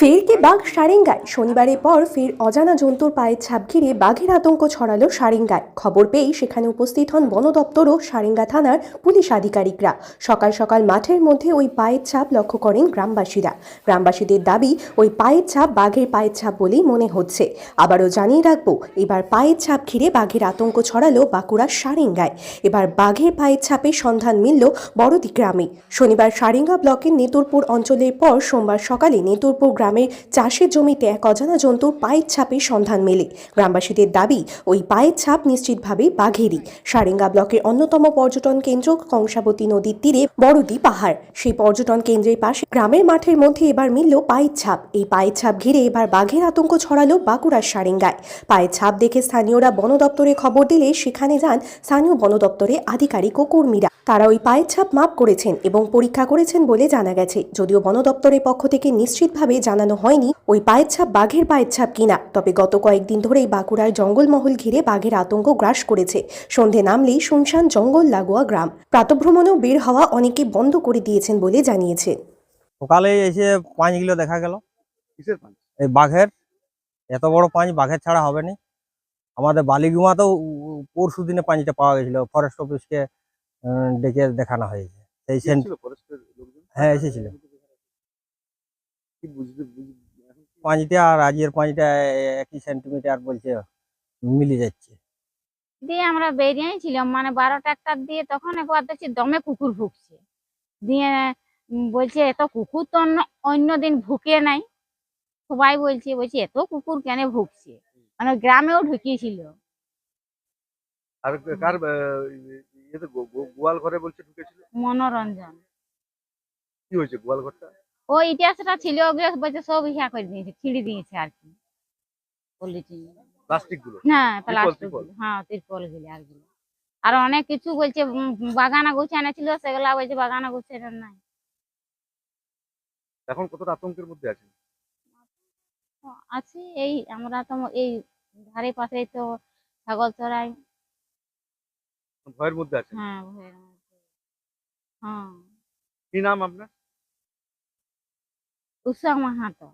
ফেরকে বাঘ সারেঙ্গায়। শনিবারের পর ফের অজানা জন্তুর পায়ের ছাপ ঘিরে বাঘের আতঙ্ক ছড়ালো সারেঙ্গায়। খবর পেয়েই সেখানে উপস্থিত হন বন দপ্তর ও সারেঙ্গা থানার পুলিশ আধিকারিকরা। সকাল সকাল মাঠের মধ্যে ওই পায়ের ছাপ লক্ষ্য করেন গ্রামবাসীরা। গ্রামবাসীদের দাবি, ওই পায়ের ছাপ বাঘের পায়ের ছাপ বলেই মনে হচ্ছে। আবারও জানিয়ে রাখব, এবার পায়ের ছাপ ঘিরে বাঘের আতঙ্ক ছড়ালো বাঁকুড়ার সারেঙ্গায়। এবার বাঘের পায়ের ছাপের সন্ধান মিলল বড়দি গ্রামে। শনিবার সারেঙ্গা ব্লকের নেতুরপুর অঞ্চলের পর সোমবার সকালে নেতুরপুর গ্রামের চাষের জমিতে এক অজানা জন্তুর পায়ের ছাপের সন্ধান মেলে। গ্রামবাসীদের দাবি, ওই পায়ের ছাপ নিশ্চিতভাবে বাঘেরই। সারেঙ্গা ব্লকের অন্যতম পর্যটন কেন্দ্র কংসাবতী নদীর তীরে বড়দি পাহাড়। সেই পর্যটন কেন্দ্রের পাশে গ্রামের মাঠের মধ্যে এবার মিলল পায়ের ছাপ। এই পায়ের ছাপ ঘিরে এবার বাঘের আতঙ্ক ছড়ালো বাঁকুড়ার সারেঙ্গায়। পায়ের ছাপ দেখে স্থানীয়রা বন দপ্তরে খবর দিলে সেখানে যান স্থানীয় বন দপ্তরে আধিকারিক ও কর্মীরা। তারা ওই পায়ের ছাপ মাপ করেছেন এবং পরীক্ষা করেছেন বলে জানা গেছে। যদিও বন দপ্তরের পক্ষ থেকে নিশ্চিতভাবে জানানো হয়নি ওই পায়ের ছাপ বাঘের পায়ের ছাপ কিনা তবে গত কয়েকদিন ধরেই বাঁকুড়ার জঙ্গলমহল ঘিরে বাঘের আতঙ্ক গ্রাস করেছে। সন্ধে নামলেই শুনশান জঙ্গল লাগোয়া গ্রাম। প্রাতভ্রমণেও বের হওয়া অনেকে বন্ধ করে দিয়েছেন বলে জানিয়েছে। সকালে এসে পাঁচগুলো দেখা গেল। এই বাঘের। এত বড় পাঁচ বাঘের ছাড়া হবে না। আমাদের বালিগুমাতেও পরশু দিনে পাঁচটা পাওয়া গেছিল। ফরেস্ট অফিসকে ডেকে দেখানো হয়েছে। সেই হ্যাঁ এসেছিল। পাঁচটা আর আজকের পাঁচটা একই সেন্টিমিটার বলছে মিলে যাচ্ছে। দিয়ে আমরা বেরিয়েছিলাম মানে বারোটা একটার দিয়ে তখন একবার দেখছি দমে কুকুর ভুকছে দিয়ে বলছে এত কুকুর তো অন্য অন্য দিন ভুকে নাই। সবাই বলছে বলছে এত কুকুর কেন ভুকছে মানে গ্রামেও ঢুকিয়েছিল। আর কার ইয়েতে গো- গো- গোয়াল ঘরে বলছে ঢুকেছিল? মনোরঞ্জন। কি হয়েছে গোয়াল ঘরটা? ও ইতিহাসটা ছিল ওগুলো বলছে সব ইহা করে দিয়েছে ছিঁড়ে দিয়েছে আর কি। পলিথিন। প্লাস্টিকগুলো হ্যাঁ প্লাস্টিক হ্যাঁ তিরপল গুলি আরগুলো আর অনেক কিছু বলছে বাগানা গুছানো ছিল সেগুলা বলছে বাগানা গুছানো নাই। এখন কতটা আতঙ্কের মধ্যে আছে আছি এই আমরা তো এই ধারে পাশে তো ছাগল চড়াই ভয়ের মধ্যে আছে হ্যাঁ ভয়ের মধ্যে। হ্যাঁ কি নাম আপনার উষা মাহাতো